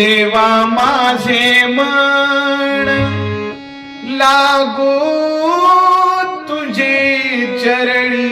देवा माझे मन लागू तुझे चरणी